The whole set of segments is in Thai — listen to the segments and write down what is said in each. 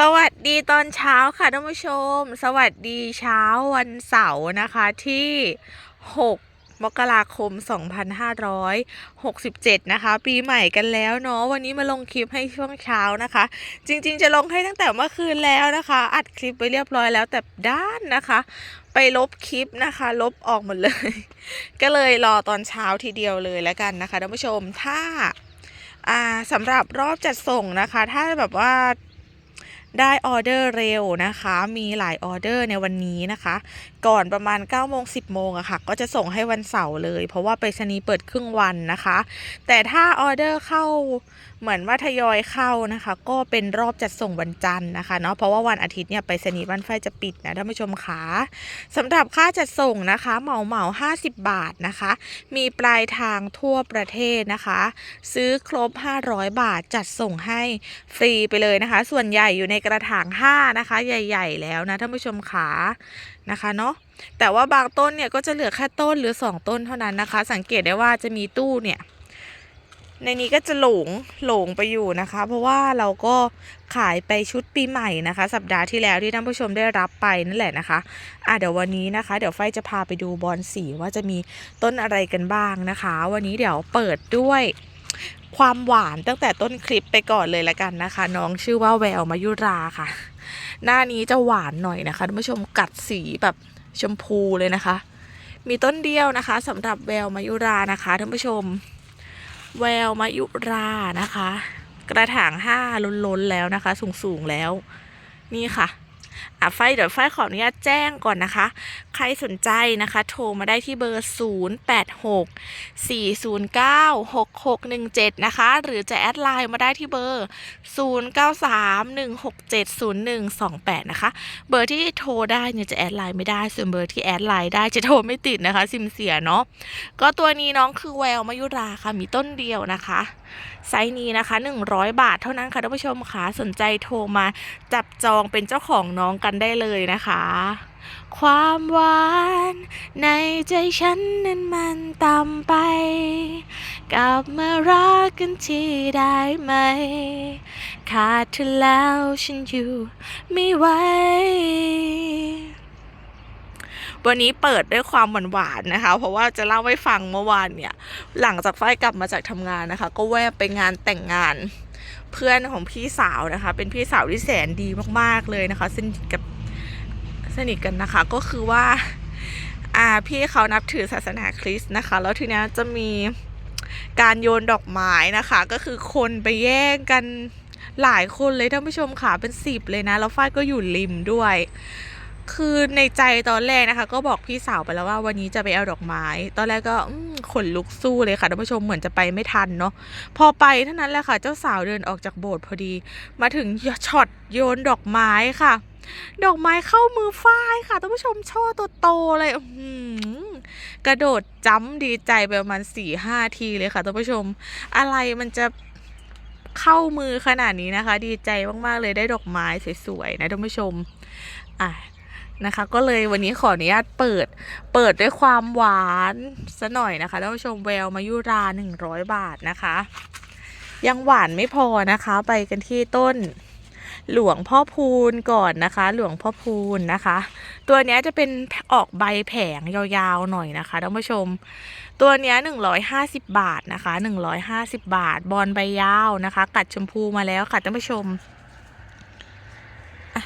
สวัสดีตอนเช้าค่ะท่านผู้ชม สวัสดีเช้าวันเสาร์นะคะที่ 6 มกราคม 2567 นะคะ ปีใหม่กันแล้วเนาะวันนี้มาลงคลิปให้ช่วงเช้านะคะ จริงๆ จะลงให้ตั้งแต่เมื่อคืนแล้วนะคะ อัดคลิปไปเรียบร้อยแล้วแต่ด้านนะคะ ไปลบคลิปนะคะ ลบออกหมดเลย ก็เลยรอตอนเช้าทีเดียวเลยแล้วกันนะคะท่านผู้ชมถ้าอ่าสำหรับรอบจัดส่งนะคะ ถ้าแบบว่า ได้ออเดอร์เร็วนะคะ มีหลายออเดอร์ในวันนี้นะคะก่อนประมาณ9โมง10โมงอะค่ะ ก็จะส่งให้วันเสาร์เลย เพราะว่าไปรษณีย์เปิดครึ่งวันนะคะ แต่ถ้าออเดอร์เข้าเหมือนว่าทยอยเข้านะคะ ก็เป็นรอบจัดส่งวันจันทร์นะคะเนาะเพราะว่าวันอาทิตย์เนี่ยไปรษณีย์บ้านไฟจะปิดนะท่านผู้ชมคะสำหรับค่าจัดส่งนะคะ เหมาเหมา50บาทนะคะ มีปลายทางทั่วประเทศนะคะ ซื้อครบ 500 บาทจัดส่งให้ฟรีไปเลยนะคะ ส่วนใหญ่อยู่ในกระถาง5นะคะ ใหญ่ ๆ แล้วนะท่านผู้ชมขา นะคะเนาะแต่ว่าบางต้นเนี่ยก็จะเหลือแค่ต้นหรือ 2 ต้นเท่านั้นนะคะ สังเกตได้ว่าจะมีตู้เนี่ยในนี้ก็จะหลงหลงไปอยู่นะคะ เพราะว่าเราก็ขายไปชุดปีใหม่นะคะ สัปดาห์ที่แล้วที่ท่านผู้ชมได้รับไปนั่นแหละนะคะอะเดี๋ยววันนี้นะคะ เดี๋ยวไฟจะพาไปดูบอลสีว่าจะมีต้นอะไรกันบ้างนะคะ วันนี้เดี๋ยวเปิดด้วยความหวานตั้งแต่ต้นคลิปไปก่อนเลยละกันนะคะ น้องชื่อว่าแววมายุราค่ะ หน้านี้จะหวานหน่อยนะคะท่านผู้ชมกัดสีแบบชมพูเลยนะคะ มีต้นเดียวนะคะสำหรับแววมายุรานะคะท่านผู้ชม แววมายุรานะคะ กระถางห้าล้นๆแล้วนะคะ สูงๆแล้ว นี่ค่ะ อะไฟเดี๋ยวไฟขออนุญาตแจ้งก่อนนะคะ ใครสนใจนะคะ โทรมาได้ที่เบอร์ 0 8 6 4 0 9 6 6 1 7 นะคะ หรือจะแอดไลน์มาได้ที่เบอร์ 0 9 3 1 6 7 0 1 2 8 นะคะ เบอร์ที่โทรได้เนี่ยจะแอดไลน์ไม่ได้ ส่วนเบอร์ที่แอดไลน์ได้จะโทรไม่ติดนะคะ ซิมเสียเนาะก็ตัวนี้น้องคือแววมายุราค่ะมีต้นเดียวนะคะไซส์นี้นะคะ 100 บาทเท่านั้นค่ะท่านผู้ชมค่ะสนใจโทรมาจับจองเป็นเจ้าของน้องกันได้เลยนะคะ ความหวานในใจฉันนั้นมันต่ำไป กลับมารักกันทีได้ไหม ขาดเธอแล้วฉันอยู่ไม่ไหววันนี้เปิดด้วยความหวานๆนะคะ เพราะว่าจะเล่าให้ฟังเมื่อวานเนี่ย หลังจากฝ้ายกลับมาจากทำงานนะคะ ก็แวะไปงานแต่งงาน เพื่อนของพี่สาวนะคะ เป็นพี่สาวที่แสนดีมากๆเลยนะคะสนิทกับสนิทกันนะคะ ก็คือว่าอ่าพี่เขานับถือศาสนาคริสต์นะคะ แล้วทีนี้จะมีการโยนดอกไม้นะคะ ก็คือคนไปแย่งกันหลายคนเลยท่านผู้ชมค่ะเป็นสิบเลยนะ แล้วฝ้ายก็อยู่ริมด้วย คือในใจตอนแรกนะคะ ก็บอกพี่สาวไปแล้วว่าวันนี้จะไปเอาดอกไม้ ตอนแรกก็ขนลุกสู้เลยค่ะท่านผู้ชมเหมือนจะไปไม่ทันเนาะพอไปเท่านั้นแหละค่ะเจ้าสาวเดินออกจากโบสถ์พอดี มาถึงช็อตโยนดอกไม้ค่ะ ดอกไม้เข้ามือฝ้ายค่ะท่านผู้ชมช่อตัวโตเลยกระโดดจ้ำดีใจไปประมาณสี่ห้าทีเลยค่ะท่านผู้ชม อะไรมันจะเข้ามือขนาดนี้นะคะ ดีใจมากๆเลยได้ดอกไม้สวยๆนะท่านผู้ชมอะ นะคะ ก็เลยวันนี้ขออนุญาตเปิด เปิดด้วยความหวานซะหน่อยนะคะท่านผู้ชมแววมายุราหนึ่งร้อยบาทนะคะ ยังหวานไม่พอนะคะ ไปกันที่ต้นหลวงพ่อพูนก่อนนะคะ หลวงพ่อพูนนะคะ ตัวนี้จะเป็นออกใบแผงยาวๆหน่อยนะคะท่านผู้ชม ตัวนี้ยหนึ่งร้อยห้าสิบาทนะคะหนึ่งร้อยห้าสิบาท บอลใบยาวนะคะ กัดชมพูมาแล้วค่ะท่านผู้ชม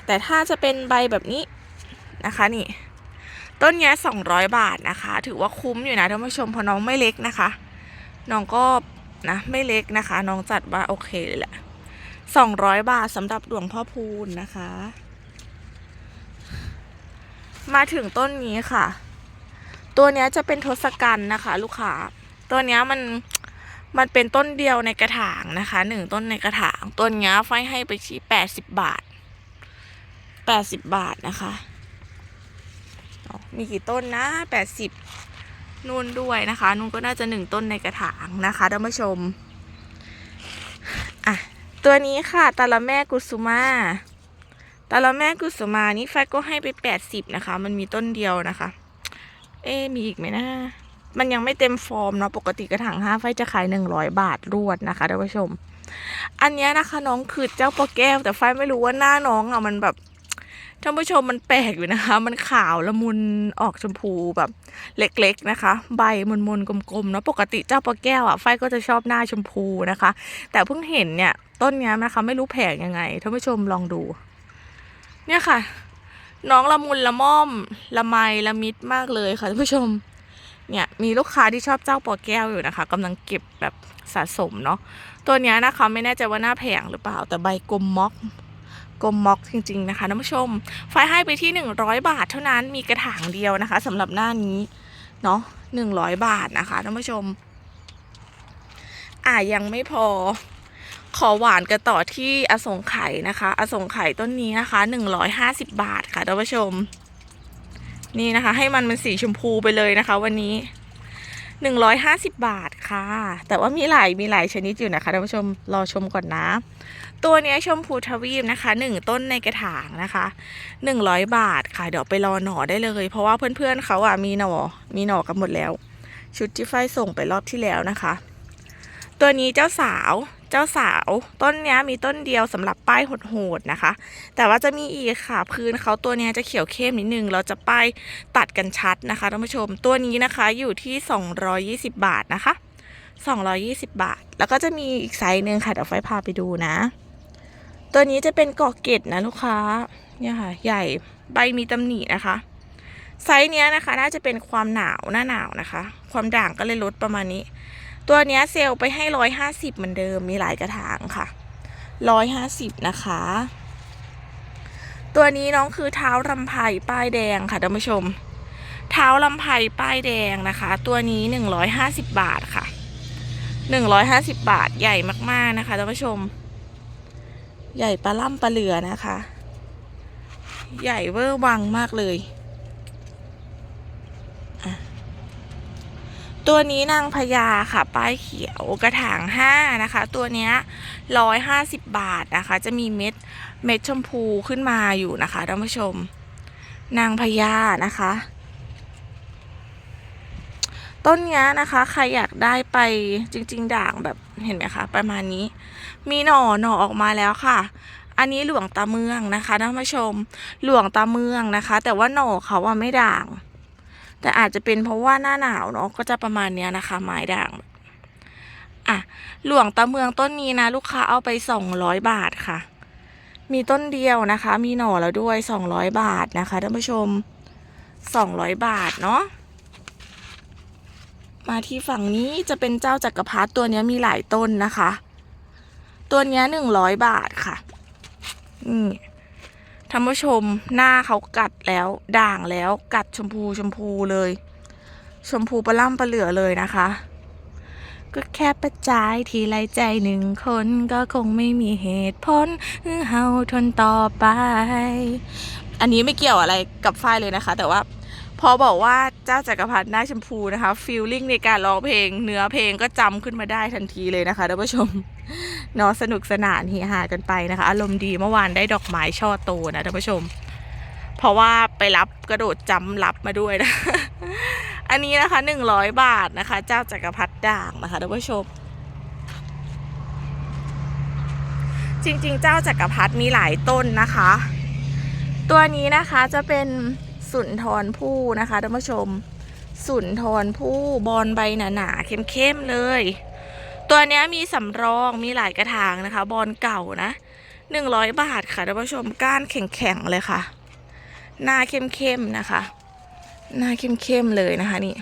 แต่ถ้าจะเป็นใบแบบนี้ นะคะนี่ ต้นนี้สองร้อยบาทนะคะ ถือว่าคุ้มอยู่นะท่านผู้ชมเพราะน้องไม่เล็กนะคะ น้องก็นะไม่เล็กนะคะ น้องจัดว่าโอเคเลยแหละสองร้อยบาทสำหรับหลวงพ่อพูนนะคะ มาถึงต้นนี้ค่ะ ตัวนี้จะเป็นทศกัณฐ์นะคะ ลูกค้าตัวนี้มันมันเป็นต้นเดียวในกระถางนะคะหนึ่งต้นในกระถาง ต้นนี้ไฟให้ไปชี้แปดสิบบาทแปดสิบบาทนะคะ มีกี่ต้นนะแปดสิบนู่นด้วยนะคะนู่นก็น่าจะหนึ่งต้นในกระถางนะคะท่านผู้ชมอะตัวนี้ค่ะตาละแม่กุสุมาตาละแม่กุสุมานี่ไฟก็ให้ไปแปดสิบนะคะ มันมีต้นเดียวนะคะ เอ๊มีอีกไหมนะมันยังไม่เต็มฟอร์มเนาะปกติกระถางห้าไฟจะขายหนึ่งร้อยบาทรวดนะคะท่านผู้ชม อันนี้นะคะน้องคือเจ้าปอแก้ว แต่ฝ้ายไม่รู้ว่าหน้าน้องอะมันแบบ ท่านผู้ชมมันแปลกอยู่นะคะ มันขาวละมุนออกชมพูแบบเล็กๆนะคะ ใบมนๆกลมๆเนาะปกติเจ้าปลอแก้วอะฝ้ายก็จะชอบหน้าชมพูนะคะ แต่เพิ่งเห็นเนี่ยต้นนี้นะคะ ไม่รู้แผงยังไงท่านผู้ชมลองดู เนี่ยค่ะ น้องละมุนละม่อมละไมละมิดมากเลยค่ะท่านผู้ชมเนี่ยมีลูกค้าที่ชอบเจ้าปอแก้วอยู่นะคะกำลังเก็บแบบสะสมเนาะตัวนี้นะคะไม่แน่ใจว่าหน้าแผงหรือเปล่าแต่ใบกลมม็อก กลมม็อกจริง ๆ นะคะท่านผู้ชมไฟให้ไปที่ 100 บาทเท่านั้นมีกระถางเดียวนะคะสำหรับหน้านี้เนาะ100 บาทนะคะท่านผู้ชม อ่ายังไม่พอขอหวานกันต่อที่อสงไขยนะคะ อสงไขยต้นนี้นะคะ 150 บาทค่ะท่านผู้ชม นี่นะคะ ให้มันเป็นสีชมพูไปเลยนะคะ วันนี้ 150 บาทค่ะ แต่ว่ามีหลายมีหลายชนิดอยู่นะคะท่านผู้ชมรอชมก่อนนะ ตัวนี้ชมพูทวีปนะคะหนึ่งต้นในกระถางนะคะ 100 บาทค่ะ เดี๋ยวไปรอหน่อได้เลย เพราะว่าเพื่อนๆเขาอะมีหน่อมีหน่อกันหมดแล้ว ชุดที่ไฟส่งไปรอบที่แล้วนะคะ ตัวนี้เจ้าสาวเจ้าสาว ต้นนี้มีต้นเดียวสำหรับป้ายโหดๆนะคะ แต่ว่าจะมีอีกค่ะ พื้นเขาตัวนี้จะเขียวเข้มนิดนึง เราจะป้ายตัดกันชัดนะคะท่านผู้ชมตัวนี้นะคะอยู่ที่ 220 บาทนะคะ 220 บาท แล้วก็จะมีอีกไซส์หนึ่งค่ะเดี๋ยวไฟพาไปดูนะ ตัวนี้จะเป็นกอกเกตนะลูกค้า เนี่ยค่ะ ใหญ่ใบมีตำหนินะคะ ไซส์เนี้ยนะคะ น่าจะเป็นความหนาวหน้าหนาวนะคะ ความด่างก็เลยลดประมาณนี้ ตัวเนี้ยเซลล์ไปให้ร้อยห้าสิบเหมือนเดิมมีหลายกระถางค่ะร้อยห้าสิบนะคะ ตัวนี้น้องคือเท้าลำไพป้ายแดงค่ะท่านผู้ชม เท้าลำไพป้ายแดงนะคะ ตัวนี้หนึ่งร้อยห้าสิบบาทค่ะหนึ่งร้อยห้าสิบบาทใหญ่มากๆนะคะท่านผู้ชม ใหญ่ปลาล่ำปลาเหลือนะคะ ใหญ่เวอร์วังมากเลย ตัวนี้นางพญาค่ะ ป้ายเขียวกระถางห้านะคะ ตัวนี้ร้อยห้าสิบบาทนะคะ จะมีเม็ดเม็ดชมพูขึ้นมาอยู่นะคะท่านผู้ชม นางพญานะคะ ต้นนี้นะคะ ใครอยากได้ไปจริง ๆ ด่างแบบเห็นไหมคะ ประมาณนี้ มีหน่อหน่อออกมาแล้วค่ะ อันนี้หลวงตาเมืองนะคะท่านผู้ชมหลวงตาเมืองนะคะ แต่ว่าหน่อเขาอะไม่ด่าง แต่อาจจะเป็นเพราะว่าหน้าหนาวเนาะก็จะประมาณเนี้ยนะคะ ไม้ด่างอะหลวงตาเมืองต้นนี้นะ ลูกค้าเอาไปสองร้อยบาทค่ะ มีต้นเดียวนะคะ มีหน่อแล้วด้วยสองร้อยบาทนะคะท่านผู้ชมสองร้อยบาทเนาะ มาที่ฝั่งนี้จะเป็นเจ้าจักรพรรดิตัวนี้มีหลายต้นนะคะ ตัวนี้หนึ่งร้อยบาทค่ะนี่ท่านผู้ชมหน้าเขากัดแล้วด่างแล้วกัดชมพูชมพูเลย ชมพูปลาล่ำปลาเหลือเลยนะคะ ก็แค่ประจายทีไรใจหนึ่งคนก็คงไม่มีเหตุผลเฮาทนต่อไป อันนี้ไม่เกี่ยวอะไรกับฝ้ายเลยนะคะ แต่ว่า พอบอกว่าเจ้าจักรพรรดิหน้าชมพูนะคะฟีลลิ่งในการร้องเพลง เนื้อเพลงก็จำขึ้นมาได้ทันทีเลยนะคะท่านผู้ชมเนาะสนุกสนานเฮฮากันไปนะคะ อารมณ์ดีเมื่อวานได้ดอกไม้ช่อโตนะท่านผู้ชม เพราะว่าไปรับกระโดดจำรับมาด้วยนะ อันนี้นะคะหนึ่งร้อยบาทนะคะ เจ้าจักรพรรดิด่างนะคะท่านผู้ชมจริงๆ เจ้าจักรพรรดิมีหลายต้นนะคะ ตัวนี้นะคะจะเป็น สุนทรภู่นะคะท่านผู้ชม สุนทรภู่บอลใบหนาๆเข้มๆเลย ตัวนี้มีสำรองมีหลายกระถางนะคะ บอลเก่านะหนึ่งร้อยบาทค่ะท่านผู้ชมก้านแข็งๆเลยค่ะ หน้าเข้มๆนะคะ หน้าเข้มๆเลยนะคะนี่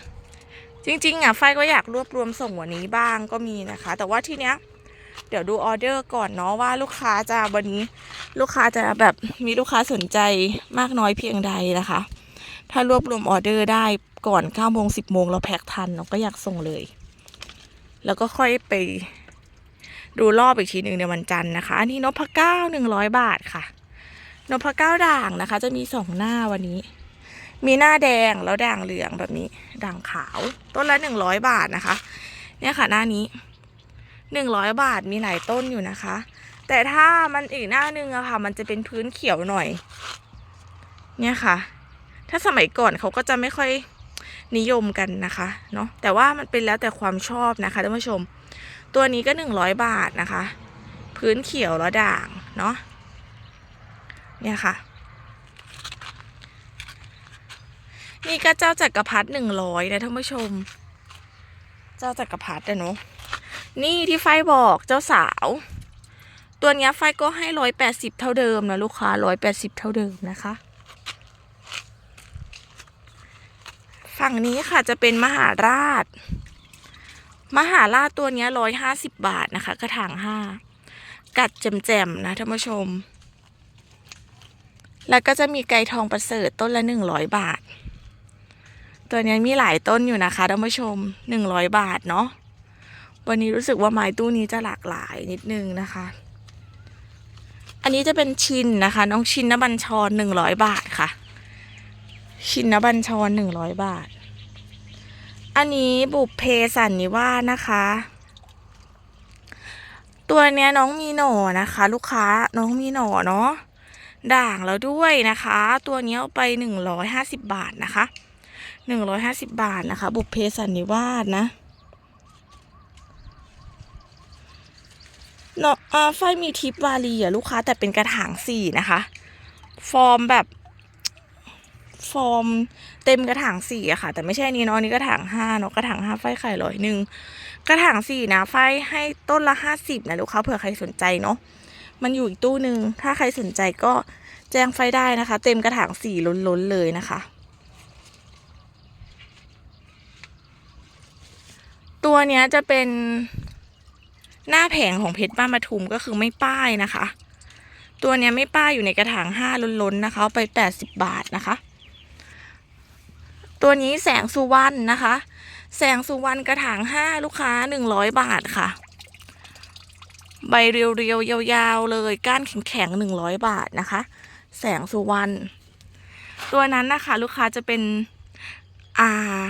จริงๆอะไฟก็อยากรวบรวมส่งวันนี้บ้างก็มีนะคะ แต่ว่าทีเนี้ยเดี๋ยวดูออเดอร์ก่อนเนาะว่าลูกค้าจะวันนี้ ลูกค้าจะแบบมีลูกค้าสนใจมากน้อยเพียงใดนะคะ ถ้ารวบรวมออเดอร์ได้ก่อน9โมง10โมงเราแพ็คทันเราก็อยากส่งเลย แล้วก็ค่อยไปดูรอบอีกทีหนึ่งในวันจันทร์นะคะ อันนี้นพเก้าหนึ่งร้อยบาทค่ะ นพเก้าด่างนะคะ จะมีสองหน้าวันนี้ มีหน้าแดงแล้วด่างเหลืองแบบนี้ ด่างขาว ต้นละหนึ่งร้อยบาทนะคะ เนี่ยค่ะหน้านี้หนึ่งร้อยบาทมีหลายต้นอยู่นะคะ แต่ถ้ามันอีกหน้านึงอะค่ะ มันจะเป็นพื้นเขียวหน่อย เนี่ยค่ะ ถ้าสมัยก่อนเขาก็จะไม่ค่อยนิยมกันนะคะเนาะแต่ว่ามันเป็นแล้วแต่ความชอบนะคะท่านผู้ชม ตัวนี้ก็หนึ่งร้อยบาทนะคะ พื้นเขียวแล้วด่างเนาะเนี่ยค่ะ นี่ก็เจ้าจักรพรรดิหนึ่งร้อยนะท่านผู้ชม เจ้าจักรพรรดิอะเนาะนี่ที่ไฟบอกเจ้าสาว ตัวนี้ไฟก็ให้ร้อยแปดสิบเท่าเดิมนะลูกค้าร้อยแปดสิบเท่าเดิมนะคะ ฝั่งนี้ค่ะจะเป็นมหาราช มหาราชตัวนี้ร้อยห้าสิบบาทนะคะ กระถางห้า กัดแจ่มๆนะท่านผู้ชม แล้วก็จะมีไก่ทองประเสริฐต้นละหนึ่งร้อยบาท ตัวนี้มีหลายต้นอยู่นะคะท่านผู้ชมหนึ่งร้อยบาทเนาะ วันนี้รู้สึกว่าไม้ตู้นี้จะหลากหลายนิดนึงนะคะ อันนี้จะเป็นชินนะคะ น้องชินนบัญชรหนึ่งร้อยบาทค่ะ ชินบัญชรหนึ่งร้อยบาท อันนี้บุพเพสันนิวาสนะคะ ตัวเนี้ยน้องมีหน่อนะคะ ลูกค้าน้องมีหน่อเนาะด่างแล้วด้วยนะคะ ตัวเนี้ยเอาไปหนึ่งร้อยห้าสิบบาทนะคะหนึ่งร้อยห้าสิบบาทนะคะ บุพเพสันนิวาสนะเนาะไฟมีทิปวาลีอะลูกค้าแต่เป็นกระถางสี่นะคะ ฟอร์มแบบ ฟอร์มเต็มกระถางสี่อะค่ะ แต่ไม่ใช่นี้เนาะอันนี้กระถางห้าเนาะกระถางห้าไฟไข่ร้อยหนึ่งกระถางสี่นะไฟให้ต้นละห้าสิบนะลูกค้าเผื่อใครสนใจเนาะมันอยู่อีกตู้หนึ่งถ้าใครสนใจก็แจ้งไฟได้นะคะ เต็มกระถางสี่ล้นๆเลยนะคะ ตัวเนี้ยจะเป็นหน้าแผงของเพชรบ้านปทุมก็คือไม่ป้ายนะคะ ตัวเนี้ยไม่ป้ายอยู่ในกระถางห้าล้นๆนะคะ ไปแปดสิบบาทนะคะ ตัวนี้แสงสุวรรณนะคะ แสงสุวรรณกระถางห้าลูกค้าหนึ่งร้อยบาทค่ะ ใบเรียวๆยาวๆเลยก้านแข็งๆหนึ่งร้อยบาทนะคะ แสงสุวรรณตัวนั้นนะคะลูกค้าจะเป็นอ่า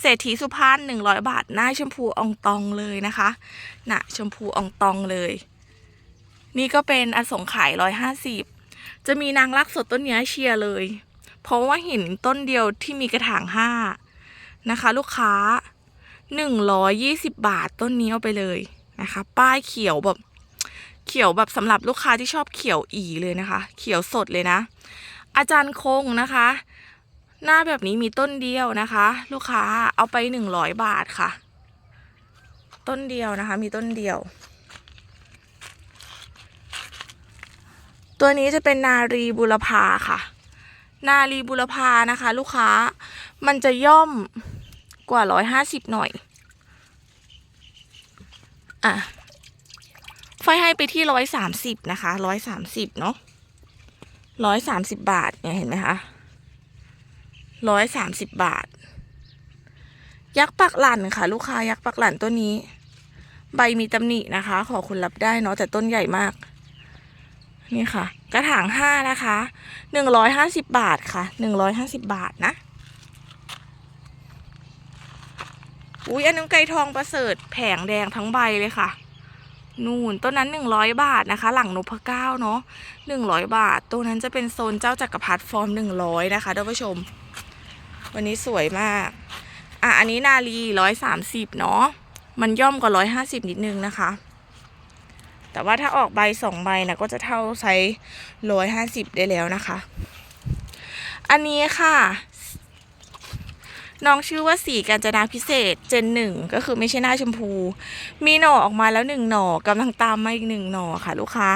เศรษฐีสุพรรณหนึ่งร้อยบาท หน้าชมพูอองตองเลยนะคะหน้าชมพูอองตองเลย นี่ก็เป็นอสงไขยร้อยห้าสิบจะมีนางรักสดต้นเนี้เชียร์เลย เพราะว่าเห็นต้นเดียวที่มีกระถางห้านะคะ ลูกค้าหนึ่งร้อยยี่สิบบาทต้นนี้เอาไปเลยนะคะ ป้ายเขียวแบบเขียวแบบสำหรับลูกค้าที่ชอบเขียวอีเลยนะคะ เขียวสดเลยนะ อาจารย์คงนะคะ หน้าแบบนี้มีต้นเดียวนะคะ ลูกค้าเอาไปหนึ่งร้อยบาทค่ะ ต้นเดียวนะคะ มีต้นเดียว ตัวนี้จะเป็นนารีบุรพาค่ะ นารีบุรพานะคะ ลูกค้า มันจะย่อมกว่าร้อยห้าสิบหน่อย อะ ไฟให้ไปที่ร้อยสามสิบนะคะร้อยสามสิบเนาะร้อยสามสิบบาทเนี่ยเห็นไหมคะร้อยสามสิบบาท ยักษ์ปักหลันค่ะ ลูกค้ายักษ์ปักหลันตัวนี้ ใบมีตำหนินะคะ ขอคุณรับได้เนาะแต่ต้นใหญ่มาก นี่ค่ะ กระถางห้านะคะหนึ่งร้อยห้าสิบบาทค่ะหนึ่งร้อยห้าสิบบาทนะอุ้ยอันนั้นไก่ทองประเสริฐแผงแดงทั้งใบเลยค่ะ นู่นต้นนั้นหนึ่งร้อยบาทนะคะ หลังนพเก้าเนาะหนึ่งร้อยบาท ตัวนั้นจะเป็นโซนเจ้าจักรพรรดิฟอร์มหนึ่งร้อยนะคะท่านผู้ชม วันนี้สวยมาก อะอันนี้นาลีร้อยสามสิบเนาะมันย่อมกว่าร้อยห้าสิบนิดนึงนะคะ แต่ว่าถ้าออกใบสองใบนะก็จะเท่าไซส์ร้อยห้าสิบได้แล้วนะคะ อันนี้ค่ะ น้องชื่อว่าสีกาญจนาพิเศษเจนหนึ่งก็คือไม่ใช่หน้าชมพู มีหน่อออกมาแล้วหนึ่งหน่อกำลังตามมาอีกหนึ่งหน่อค่ะ ลูกค้า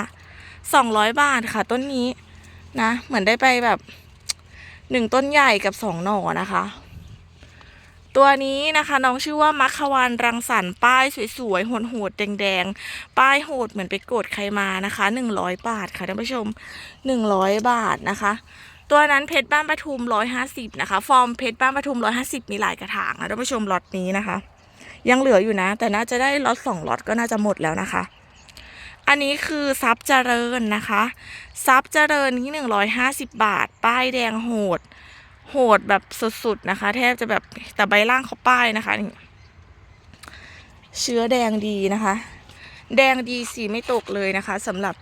สองร้อยบาทค่ะต้นนี้นะ เหมือนได้ไปแบบหนึ่งต้นใหญ่กับสองหน่อนะคะ ตัวนี้นะคะน้องชื่อว่ามัคควานรังสรรค์ป้ายสวยๆโหดๆแดงๆ ป้ายโหดเหมือนไปโกรธใครมานะคะหนึ่งร้อยบาทค่ะท่านผู้ชมหนึ่งร้อยบาทนะคะ ตัวนั้นเพชรบ้านปทุมร้อยห้าสิบนะคะ ฟอร์มเพชรบ้านปทุมร้อยห้าสิบมีหลายกระถางนะท่านผู้ชมล็อตนี้นะคะ ยังเหลืออยู่นะ แต่น่าจะได้ล็อตสองล็อตก็น่าจะหมดแล้วนะคะอันนี้คือซับเจริญนะคะซับเจริญที่หนึ่งร้อยห้าสิบบาท ป้ายแดงโหด โหดแบบสุดๆนะคะ แทบจะแบบแต่ใบล่างเขาป้ายนะคะนี่เชื้อแดงดีนะคะ แดงดีสีไม่ตกเลยนะคะสำหรับ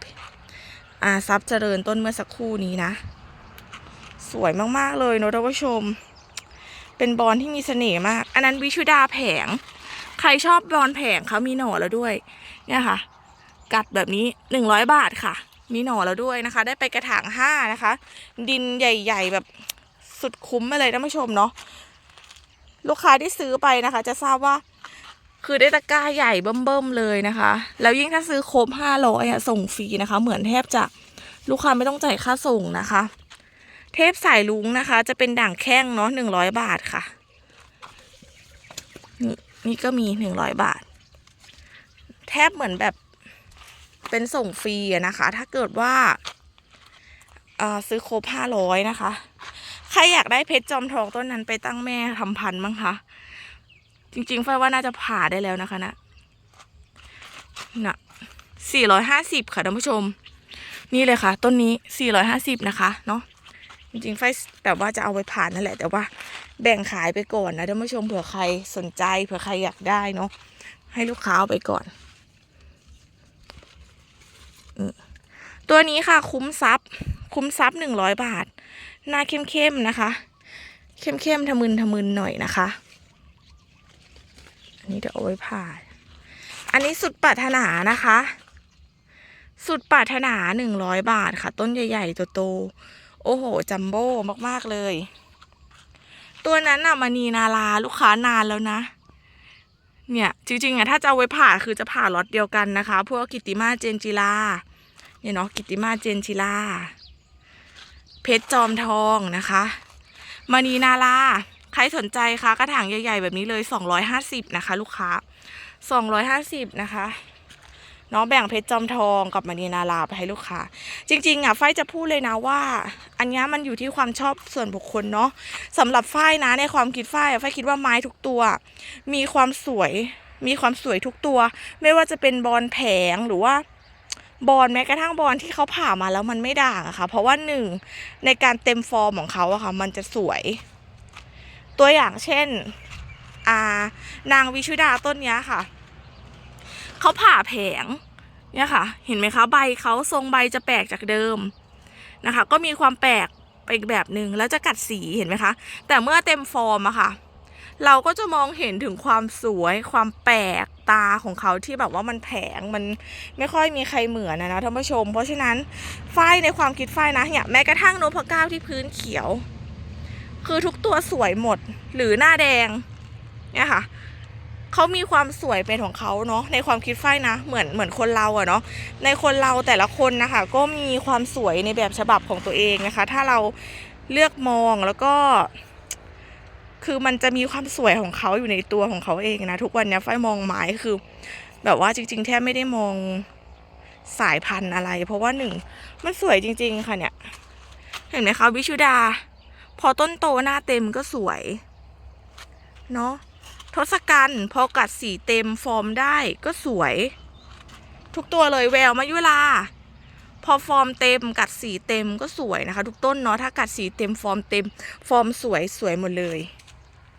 อ่าซับเจริญต้นเมื่อสักครู่นี้นะ สวยมากๆเลยเนอะท่านผู้ชม เป็นบอลที่มีเสน่ห์มาก อันนั้นวิชุดาแผง ใครชอบบอลแผงเขามีหน่อแล้วด้วย เนี่ยค่ะ กัดแบบนี้หนึ่งร้อยบาทค่ะ มีหน่อแล้วด้วยนะคะ ได้ไปกระถางห้านะคะ ดินใหญ่ ๆ แบบ สุดคุ้มไปเลยท่านผู้ชมเนาะลูกค้าที่ซื้อไปนะคะ จะทราบว่าคือได้ตะกร้าใหญ่เบิ่มๆเลยนะคะ แล้วยิ่งถ้าซื้อครบห้าร้อยอะส่งฟรีนะคะ เหมือนแทบจะลูกค้าไม่ต้องจ่ายค่าส่งนะคะ เทปสายลุงนะคะ จะเป็นด่างแข้งเนาะหนึ่งร้อยบาทค่ะ นี่นี่ก็มีหนึ่งร้อยบาท แทบเหมือนแบบเป็นส่งฟรีอะนะคะ ถ้าเกิดว่าอ่อซื้อครบห้าร้อยนะคะ ใครอยากได้เพชรจอมทองต้นนั้นไปตั้งแม่ทำพันธุ์มั้งคะ จริงๆไฟว่าน่าจะผ่าได้แล้วนะคะนะน่ะสี่ร้อยห้าสิบค่ะท่านผู้ชม นี่เลยค่ะ ต้นนี้สี่ร้อยห้าสิบนะคะ เนาะจริงๆไฟแบบว่าจะเอาไปผ่านนั่นแหละ แต่ว่าแบ่งขายไปก่อนนะท่านผู้ชมเผื่อใครสนใจเผื่อใครอยากได้เนาะให้ลูกค้าเอาไปก่อน ตัวนี้ค่ะคุ้มทรัพย์คุ้มทรัพย์หนึ่งร้อยบาท หน้าเข้มๆนะคะ เข้มๆทะมึนทะมึนหน่อยนะคะ อันนี้เดี๋ยวเอาไว้ผ่าอันนี้สุดปรารถนานะคะ สุดปรารถนาหนึ่งร้อยบาทค่ะ ต้นใหญ่ๆโตๆโอ้โห จัมโบ้มากๆเลย ตัวนั้นน่ะมณีนาราลูกค้านานแล้วนะเนี่ยจริงๆอะถ้าจะเอาไว้ผ่าคือจะผ่าล็อตเดียวกันนะคะ พวกกิติมาเจนจิลาเนี่ยเนาะกิตติมาเจนจิลา เพชรจอมทองนะคะมณีนาราใครสนใจคะกระถางใหญ่ ๆ แบบนี้เลย 250 นะคะ ลูกค้า 250 นะคะเนาะแบ่งเพชรจอมทองกับมณีนาราไปให้ลูกค้า จริง ๆ อะฝ้ายจะพูดเลยนะว่า อันนี้มันอยู่ที่ความชอบส่วนบุคคลเนาะสำหรับฝ้ายนะในความคิดฝ้ายฝ้ายคิดว่าไม้ทุกตัว มีความสวย มีความสวยทุกตัว ไม่ว่าจะเป็นบอลแผงหรือว่า บอลแม้กระทั่งบอลที่เขาผ่ามาแล้วมันไม่ด่างอะค่ะ เพราะว่าหนึ่งในการเต็มฟอร์มของเขาอะค่ะ มันจะสวย ตัวอย่างเช่นานางวิชุดาต้นนี้ค่ะ เขาผ่าแผงเนี่ยค่ะ เห็นไหมคะใบเขาทรงใบจะแปลกจากเดิมนะคะ ก็มีความแปลกไปอีกแบบหนึ่งแล้วจะกัดสีเห็นไหมคะ แต่เมื่อเต็มฟอร์มอะค่ะ เราก็จะมองเห็นถึงความสวยความแปลกตาของเขาที่แบบว่ามันแผงมันไม่ค่อยมีใครเหมือนนะนะท่านผู้ชม เพราะฉะนั้นฝ้ายในความคิดฝ้ายนะเนี่ยแม้กระทั่งนพเก้าที่พื้นเขียว คือทุกตัวสวยหมดหรือหน้าแดงเนี่ยค่ะเขามีความสวยเป็นของเขาเนาะในความคิดฝ้ายนะ เหมือนเหมือนคนเราอะเนาะในคนเราแต่ละคนนะคะก็มีความสวยในแบบฉบับของตัวเองนะคะ ถ้าเราเลือกมองแล้วก็ คือมันจะมีความสวยของเขาอยู่ในตัวของเขาเองนะ ทุกวันนี้ยฝ้ายมองไม้คือ แบบว่าจริง ๆ แทบไม่ได้มองสายพันธุ์อะไร เพราะว่าหนึ่งมันสวยจริง ๆ ค่ะเนี่ย เห็นไหมคะวิชุดา พอต้นโตหน้าเต็มก็สวย เนาะทศกัณฐ์พอกัดสีเต็มฟอร์มได้ก็สวย ทุกตัวเลยแววมายุลาพอฟอร์มเต็มกัดสีเต็มก็สวยนะคะ ทุกต้นเนาะถ้ากัดสีเต็มฟอร์มเต็ม ฟอร์มสวยสวยหมดเลย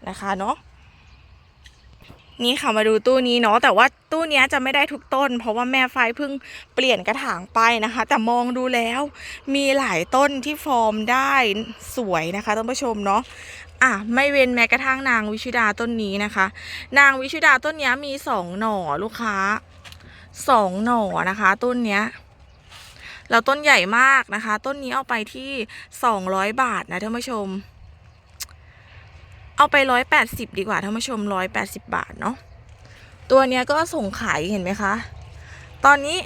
นะคะเนาะนี่ค่ะมาดูตู้นี้เนาะแต่ว่าตู้นี้จะไม่ได้ทุกต้น เพราะว่าแม่ไฟเพิ่งเปลี่ยนกระถางไปนะคะ แต่มองดูแล้วมีหลายต้นที่ฟอร์มได้สวยนะคะท่านผู้ชมเนาะอะไม่เว้นแม้กระทั่งนางวิชุดาต้นนี้นะคะ นางวิชุดาต้นนี้มีสองหน่อลูกค้าสองหน่อนะคะ ต้นเนี้ยแล้วต้นใหญ่มากนะคะ ต้นนี้เอาไปที่สองร้อยบาทนะท่านผู้ชม เอาไปร้อยแปดสิบดีกว่าท่านผู้ชมร้อยแปดสิบบาทเนาะตัวเนี้ยก็ส่งขายเห็นไหมคะ ตอนนี้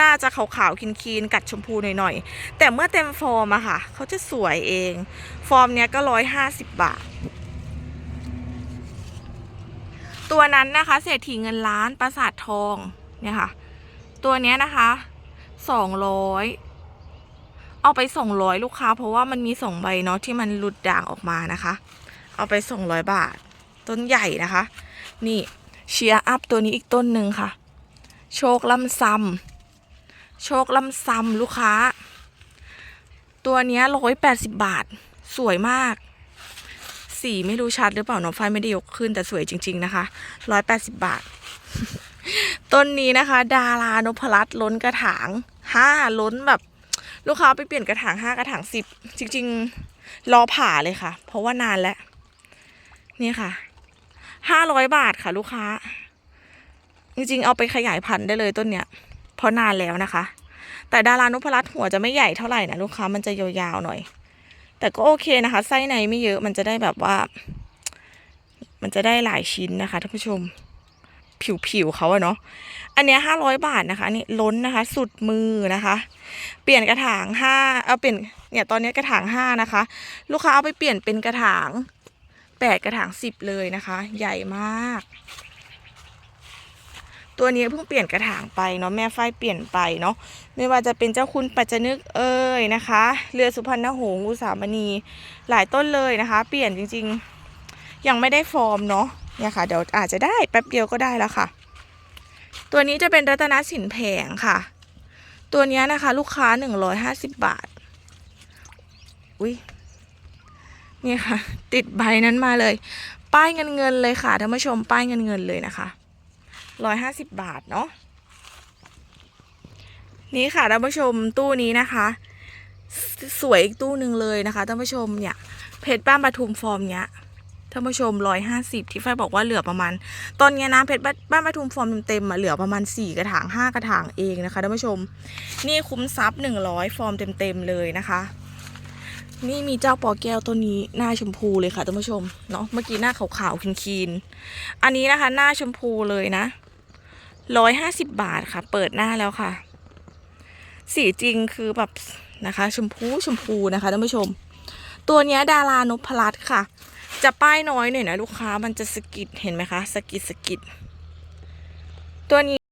น่าจะขาวๆคีนๆกัดชมพูหน่อยๆ แต่เมื่อเต็มฟอร์มอะค่ะ เขาจะสวยเอง ฟอร์มเนี้ยก็ร้อยห้าสิบบาท ตัวนั้นนะคะเศรษฐีเงินล้านปราสาททองเนี่ยค่ะ ตัวเนี้ยนะคะสองร้อยเอาไปสองร้อยลูกค้า เพราะว่ามันมีสองใบเนาะที่มันหลุดด่างออกมานะคะ เอาไปสองร้อยบาท ต้นใหญ่นะคะ นี่เชียร์อัพตัวนี้อีกต้นหนึ่งค่ะ โชคลำซำโชคลำซำลูกค้า ตัวนี้ร้อยแปดสิบบาท สวยมาก สีไม่รู้ชัดหรือเปล่าน้องไฟไม่ได้ยกขึ้นแต่สวยจริง ๆ นะคะร้อยแปดสิบบาท ต้นนี้นะคะ ดารานพรัตน์ล้นกระถางห้าล้นแบบลูกค้าไปเปลี่ยนกระถางห้ากระถางสิบจริง ๆ รอผ่าเลยค่ะ เพราะว่านานแล้ว นี่ค่ะ ห้าร้อยบาทค่ะ ลูกค้า จริงๆ เอาไปขยายพันธุ์ได้เลยต้นเนี้ย เพราะนานแล้วนะคะ แต่ดารานุพรัตหัวจะไม่ใหญ่เท่าไหร่นะลูกค้ามันจะยาวๆหน่อย แต่ก็โอเคนะคะ ไส้ในไม่เยอะมันจะได้แบบว่า มันจะได้หลายชิ้นนะคะท่านผู้ชม ผิวๆเขาอะเนาะ อันเนี้ยห้าร้อยบาทนะคะอันนี่ล้นนะคะ สุดมือนะคะ เปลี่ยนกระถางห้าเอาเปลี่ยนเนี่ยตอนนี้กระถางห้านะคะ ลูกค้าเอาไปเปลี่ยนเป็นกระถาง แปดกระถางสิบเลยนะคะ ใหญ่มาก ตัวนี้เพิ่งเปลี่ยนกระถางไปเนาะแม่ฝ้ายเปลี่ยนไปเนาะไม่ว่าจะเป็นเจ้าคุณปัจจนึกเอ้ยนะคะ เรือสุพรรณหงส์อุสามณีหลายต้นเลยนะคะ เปลี่ยนจริงๆ ยังไม่ได้ฟอร์มเนาะเนี่ยค่ะเดี๋ยวอาจจะได้แป๊บเดียวก็ได้แล้วค่ะ ตัวนี้จะเป็นรัตนสินแผงค่ะ ตัวนี้นะคะ ลูกค้าหนึ่งร้อยห้าสิบบาท อุ้ย นี่ค่ะ ติดใบนั้นมาเลย ป้ายเงินเงินเลยค่ะท่านผู้ชมป้ายเงินเงินเลยนะคะร้อยห้าสิบบาทเนาะนี่ค่ะท่านผู้ชมตู้นี้นะคะสสวยอีกตู้หนึ่งเลยนะคะท่านผู้ชมเนี่ยเพชรบ้านปทุมฟอร์มเนี้ยท่านผู้ชมร้อยห้าสิบที่ฝ้ายบอกว่าเหลือประมาณ ตอนนี้ยนะเพชรบ้านปทุมฟอร์มเต็มๆอะเหลือประมาณสี่กระถางห้ากระถางเองนะคะท่านผู้ชม นี่คุ้มซับหนึ่งร้อยฟอร์มเต็มๆเลยนะคะ นี่มีเจ้าปอแก้วตัวนี้หน้าชมพูเลยค่ะท่านผู้ชมเนาะเมื่อกี้หน้าขาวๆคีนๆอันนี้นะคะ หน้าชมพูเลยนะร้อยห้าสิบบาทค่ะ เปิดหน้าแล้วค่ะ สีจริงคือแบบนะคะ ชมพูชมพูนะคะท่านผู้ชม ตัวนี้ดารานพรัตค่ะ จะป้ายน้อยหน่อยนะลูกค้ามันจะสกิดเห็นไหมคะสกิดสกิดตัวนี้